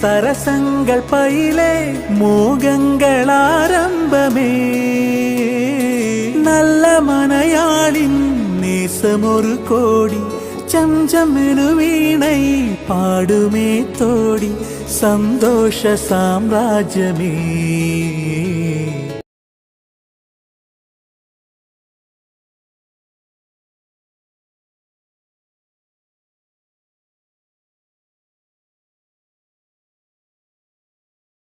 സരസങ്കൽപ്പയിലെ മോഗങ്ങളാരംഭമേ നല്ല മനയാളി നീസമൊരു കോടി ചംചമിനു വീണൈ പാടുമേ തോടി സന്തോഷ സാമ്രാജ്യമേ